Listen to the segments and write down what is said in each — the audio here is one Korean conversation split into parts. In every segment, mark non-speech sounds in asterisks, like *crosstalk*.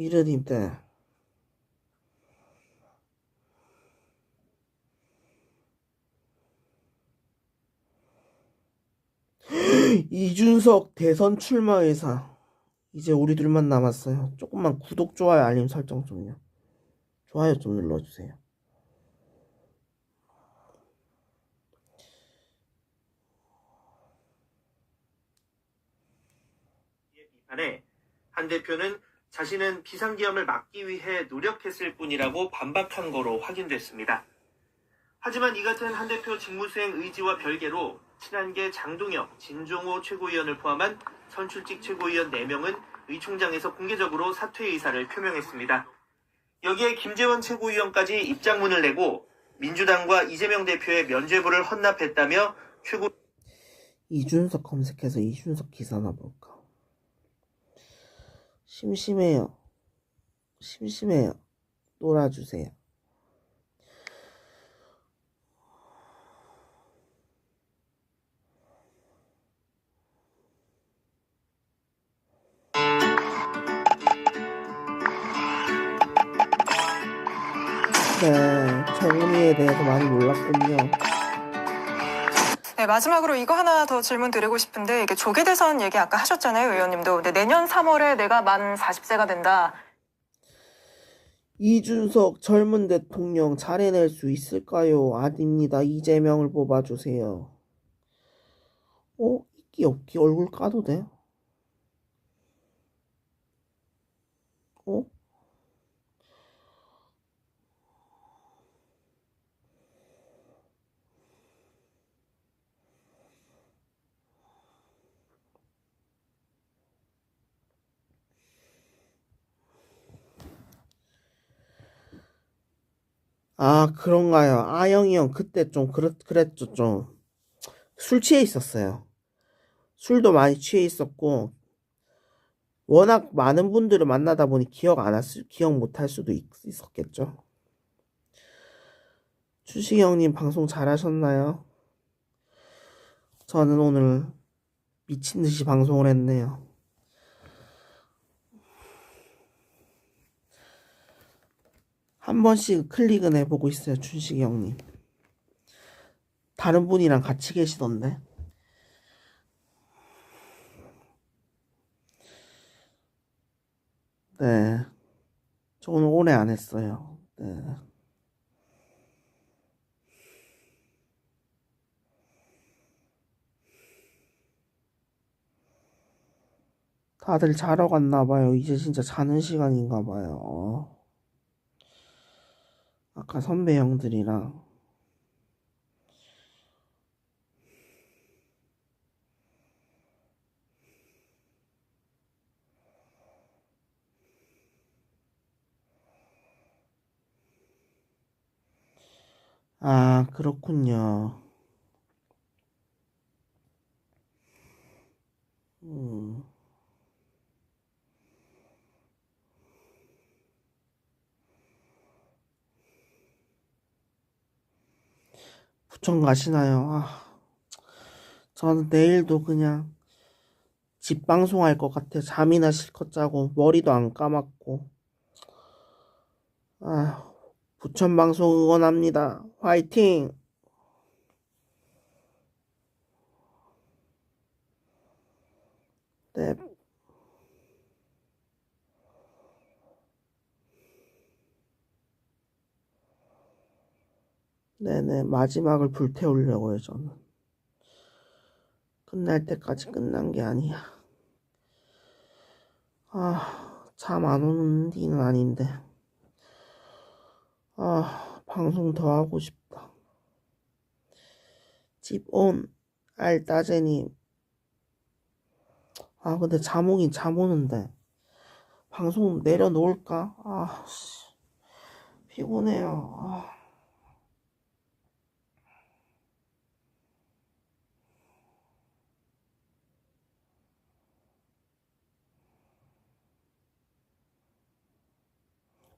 미르님 때. *gasps* 이준석 대선 출마 의사. 이제 우리 둘만 남았어요. 조금만 구독, 좋아요, 알림 설정 좀요. 좋아요 좀 눌러주세요. 한 대표는 자신은 비상계엄을 막기 위해 노력했을 뿐이라고 반박한 거로 확인됐습니다. 하지만 이 같은 한 대표 직무수행 의지와 별개로 친한계 장동혁, 진종호 최고위원을 포함한 선출직 최고위원 4명은 의 총장에서 공개적으로 사퇴 의사를 표명했습니다. 여기에 김재원 최고위원까지 입장문을 내고 민주당과 이재명 대표의 면죄부를 헌납했다며 최고 이준석 검색해서 이준석 기사나 볼까. 심심해요. 심심해요. 놀아주세요. 네, 정은이에 대해서 많이 몰랐군요. 네, 마지막으로 이거 하나 더 질문 드리고 싶은데 이게 조계 대선 얘기 아까 하셨잖아요, 의원님도. 근데 내년 3월에 내가 만 40세가 된다. 이준석 젊은 대통령 잘 해낼 수 있을까요? 아닙니다. 이재명을 뽑아주세요. 어? 있기 없기 얼굴 까도 돼? 어? 아, 그런가요? 아영이 형 그때 좀 그랬, 그랬죠, 좀. 술 취해 있었어요. 술도 많이 취해 있었고, 워낙 많은 분들을 만나다 보니 기억 안할 수, 기억 못 할 수도 있, 있었겠죠. 추식이 형님 방송 잘 하셨나요? 저는 오늘 미친 듯이 방송을 했네요. 한 번씩 클릭은 해보고 있어요, 춘식이 형님. 다른 분이랑 같이 계시던데. 네. 저 오늘 오래 안 했어요. 네. 다들 자러 갔나 봐요. 이제 진짜 자는 시간인가 봐요. 아까 선배 형들이랑 아, 그렇군요. 부천 가시나요? 아, 저는 내일도 그냥 집 방송할 것 같아요. 잠이나 실컷 자고 머리도 안 감았고. 아, 부천 방송 응원합니다. 화이팅! 네. 네네, 마지막을 불태우려고요, 저는. 끝날 때까지 끝난 게 아니야. 아, 잠 안 오는 뒤는 아닌데. 아, 방송 더 하고 싶다. 집 온, 알따제님. 아, 근데 잠 오긴 잠 오는데. 방송 내려놓을까? 아, 씨. 피곤해요. 아.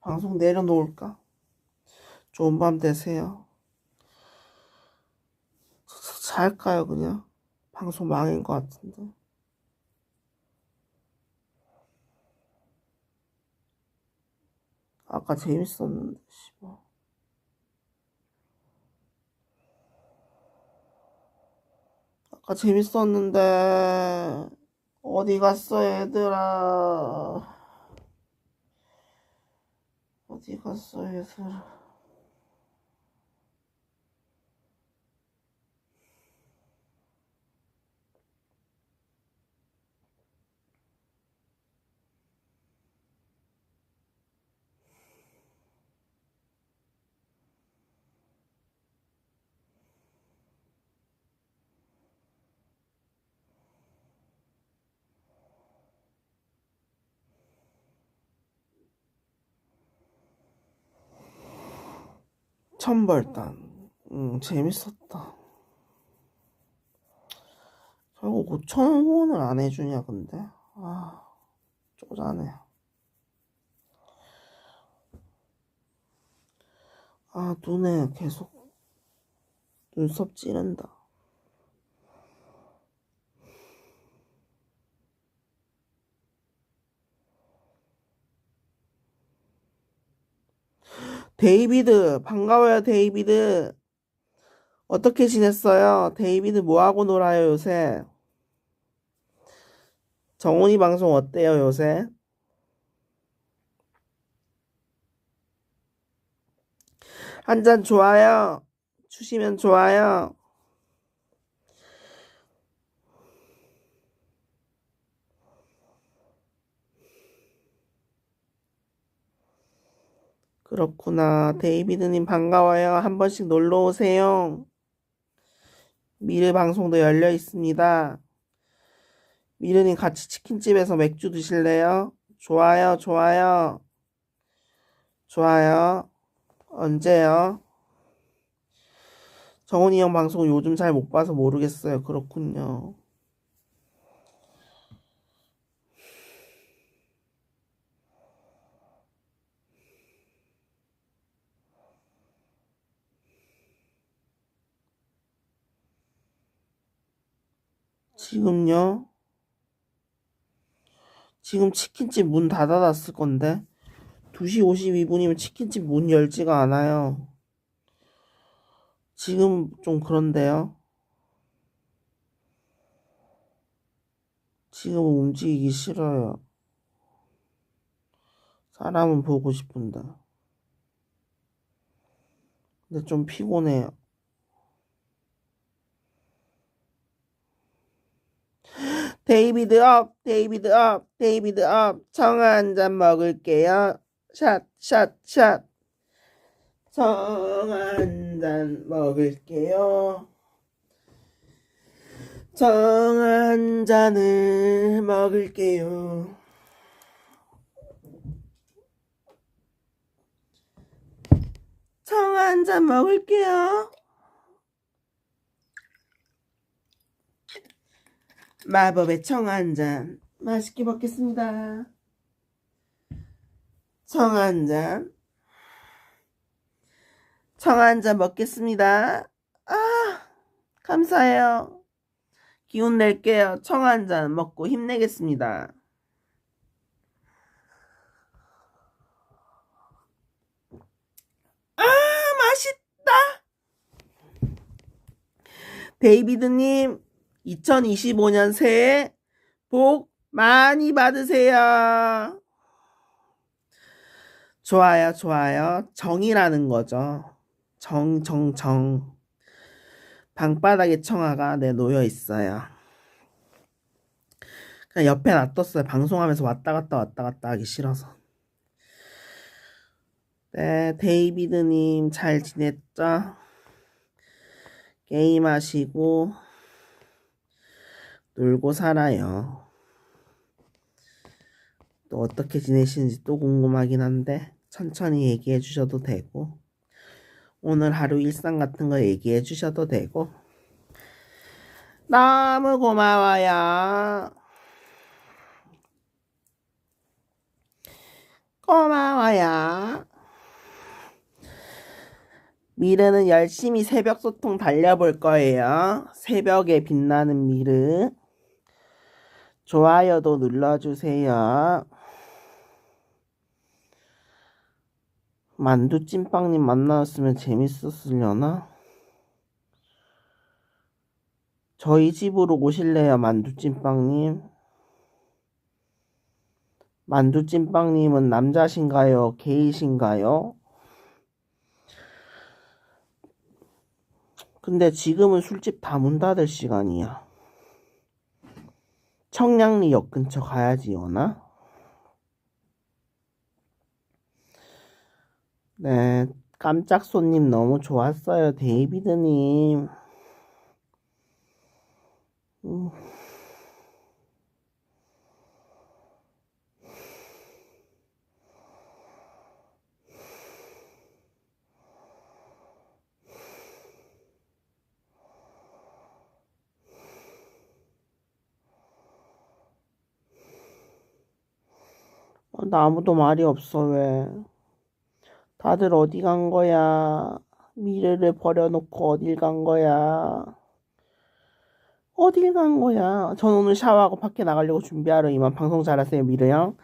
방송 내려놓을까? 좋은 밤 되세요. 잘까요, 그냥? 방송 망인 것 같은데. 아까 재밌었는데, 씨발. 아까 재밌었는데, 어디 갔어, 얘들아. 어디 갔어, 얘 천벌단. 응, 재밌었다. 결국 5천원 후원을 안 해주냐, 근데? 아, 쪼잔해. 아, 눈에 계속 눈썹 찌른다. 데이비드, 반가워요, 데이비드. 어떻게 지냈어요? 데이비드 뭐하고 놀아요, 요새? 정훈이 방송 어때요, 요새? 한 잔 좋아요. 주시면 좋아요. 그렇구나. 데이비드님 반가워요. 한 번씩 놀러 오세요. 미르 방송도 열려 있습니다. 미르님 같이 치킨집에서 맥주 드실래요? 좋아요, 좋아요. 좋아요. 언제요? 정훈이 형 방송 요즘 잘 못 봐서 모르겠어요. 그렇군요. 지금요? 지금 치킨집 문 닫아놨을 건데 2시 52분이면 치킨집 문 열지가 않아요. 지금 좀 그런데요. 지금 움직이기 싫어요. 사람은 보고 싶은데. 근데 좀 피곤해요. 데이비드 업, 데이비드 업, 데이비드 업. 청한잔 먹을게요. 샷, 샷, 샷. 청한잔 먹을게요. 청한 잔을 먹을게요. 청한잔 먹을게요. 마법의 청한 잔. 맛있게 먹겠습니다. 청한 잔. 청한잔 먹겠습니다. 아, 감사해요. 기운 낼게요. 청한잔 먹고 힘내겠습니다. 아, 맛있다. 데이비드님, 2025년 새해 복 많이 받으세요. 좋아요, 좋아요. 정이라는 거죠. 정, 정, 정. 방바닥에 청아가 내 놓여 있어요. 그냥 옆에 놔뒀어요. 방송하면서 왔다 갔다 왔다 갔다 하기 싫어서. 네, 데이비드님 잘 지냈죠? 게임하시고, 놀고 살아요. 또 어떻게 지내시는지 또 궁금하긴 한데 천천히 얘기해 주셔도 되고 오늘 하루 일상 같은 거 얘기해 주셔도 되고 너무 고마워요. 고마워요. 미르는 열심히 새벽 소통 달려볼 거예요. 새벽에 빛나는 미르. 좋아요도 눌러주세요. 만두 찐빵님 만나왔으면 재밌었으려나? 저희 집으로 오실래요, 만두 찐빵님? 만두 찐빵님은 남자신가요? 게이신가요? 근데 지금은 술집 다 문 닫을 시간이야. 청량리 역 근처 가야지, 요나? 네, 깜짝 손님 너무 좋았어요, 데이비드님. 음. 어, 나 아무도 말이 없어, 왜? 다들 어디 간 거야? 미래를 버려놓고 어딜 간 거야? 어딜 간 거야? 전 오늘 샤워하고 밖에 나가려고 준비하러 이만 방송 잘하세요, 미래 형.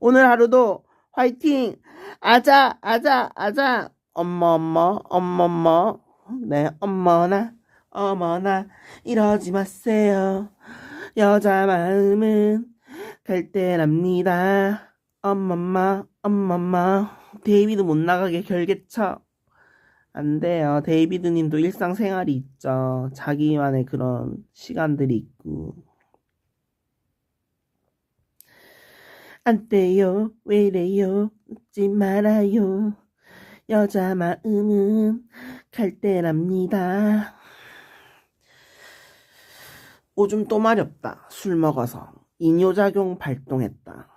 오늘 하루도 화이팅! 아자, 아자, 아자! 엄마, 엄마, 엄마, 엄마. 네, 엄마나, 어머나, 이러지 마세요. 여자 마음은 갈대랍니다. 엄마마, 엄마마. 데이비드 못 나가게 결계쳐. 안 돼요. 데이비드 님도 일상생활이 있죠. 자기만의 그런 시간들이 있고. 안 돼요. 왜 이래요. 웃지 말아요. 여자 마음은 갈대랍니다. 오줌 또 마렵다. 술 먹어서. 이뇨작용 발동했다.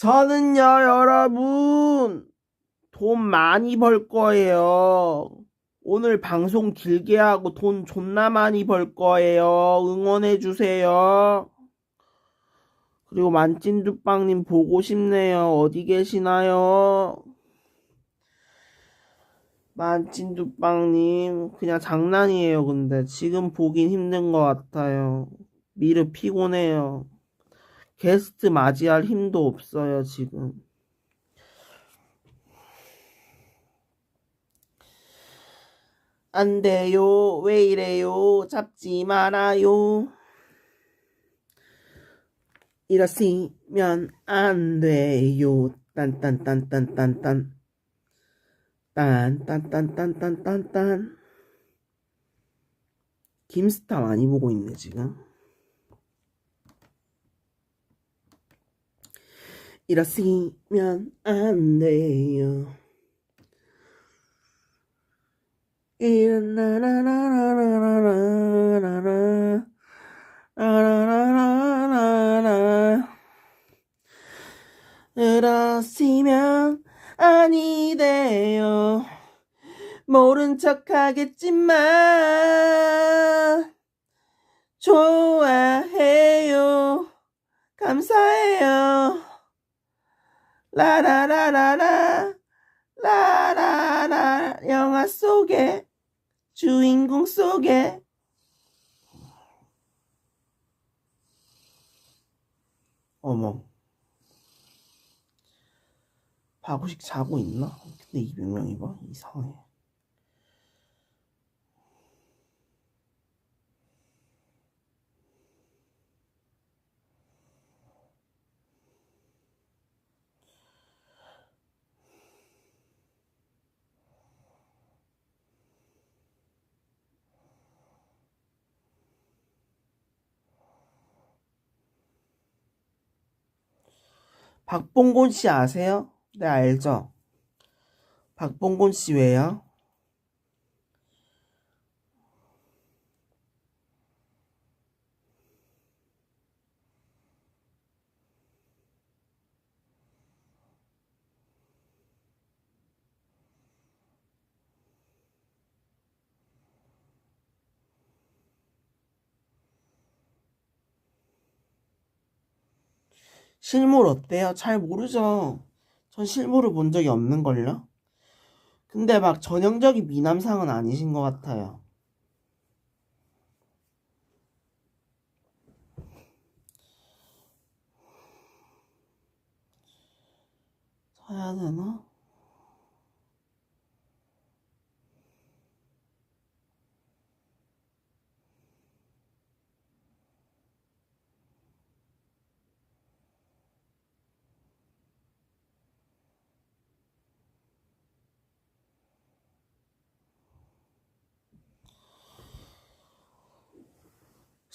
저는요, 여러분, 돈 많이 벌 거예요. 오늘 방송 길게 하고 돈 존나 많이 벌 거예요. 응원해주세요. 그리고 만찐두빵님 보고 싶네요. 어디 계시나요? 만찐두빵님, 그냥 장난이에요, 근데. 지금 보긴 힘든 것 같아요. 미르 피곤해요. 게스트 맞이할 힘도 없어요, 지금. 안 돼요. 왜 이래요? 잡지 말아요. 이러시면 안 돼요. 딴딴딴딴딴딴. 딴딴딴딴딴딴딴. 김스타 많이 보고 있네, 지금. 이러시면 안 돼요. 이러시면 아니 돼요. 모른 척 하겠지만 좋아해요. 감사해요. 라라라라라 라라라 영화 속에 주인공 속에. 어머. 박우식 자고 있나? 근데 200명이 봐 이상해 박봉곤 씨 아세요? 네 알죠? 박봉곤 씨 왜요? 실물 어때요? 잘 모르죠. 전 실물을 본 적이 없는걸요? 근데 막 전형적인 미남상은 아니신 것 같아요. 해야 되나?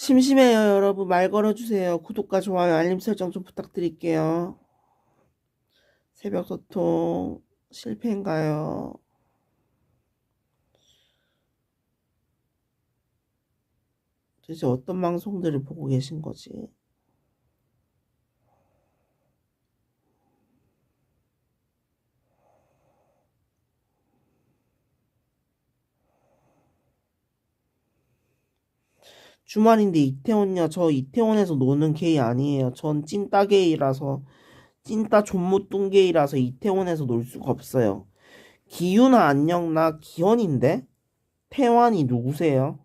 심심해요, 여러분. 말 걸어주세요. 구독과 좋아요, 알림 설정 좀 부탁드릴게요. 새벽 소통 실패인가요? 도대체 어떤 방송들을 보고 계신 거지? 주말인데 이태원요. 저 이태원에서 노는 게이 아니에요. 전 찐따 게이라서 찐따 존무뚱 게이라서 이태원에서 놀 수가 없어요. 기윤아 안녕 나 기현인데? 태환이 누구세요?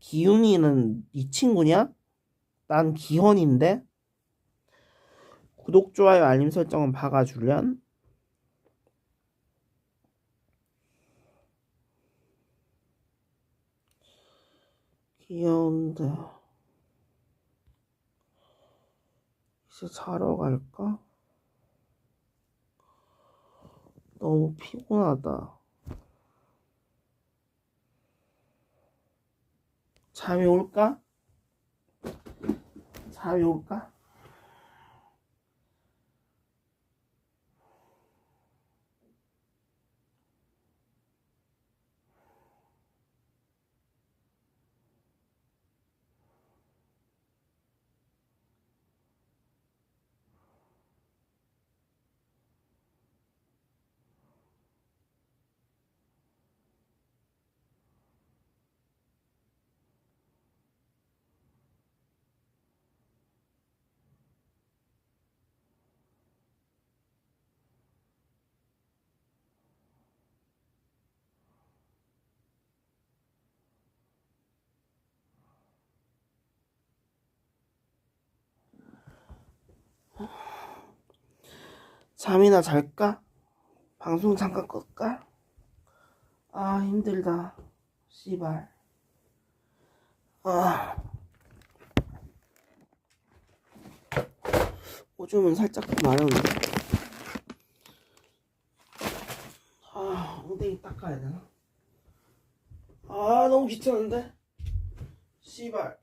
기윤이는 네 친구냐? 난 기현인데? 구독, 좋아요, 알림 설정은 박아주련? 귀여운데 이제 자러 갈까? 너무 피곤하다. 잠이 올까? 잠이 올까? 잠이나 잘까? 방송 잠깐 끌까? 아 힘들다. 씨발. 아. 오줌은 살짝 마려운데. 아 엉덩이 닦아야 되나? 아 너무 귀찮은데? 씨발.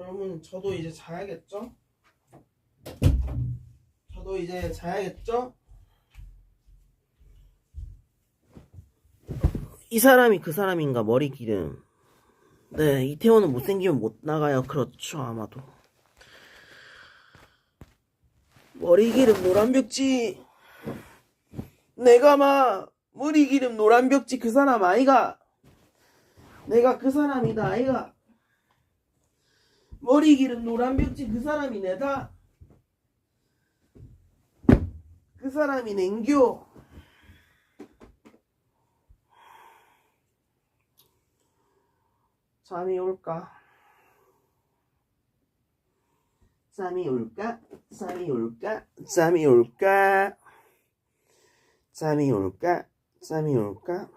여러분 저도 이제 자야겠죠? 저도 이제 자야겠죠? 이 사람이 그 사람인가 머리 기름. 네 이태원은 못생기면 못 나가요. 그렇죠 아마도. 머리 기름 노란 벽지. 내가 막 머리 기름 노란 벽지 그 사람 아이가. 내가 그 사람이다 아이가 머리 기름 노란 벽지 그 사람이 내다. 그 사람이 냉교. 잠이 올까? 잠이 올까? 잠이 올까? 잠이 올까? 잠이 올까? 잠이 올까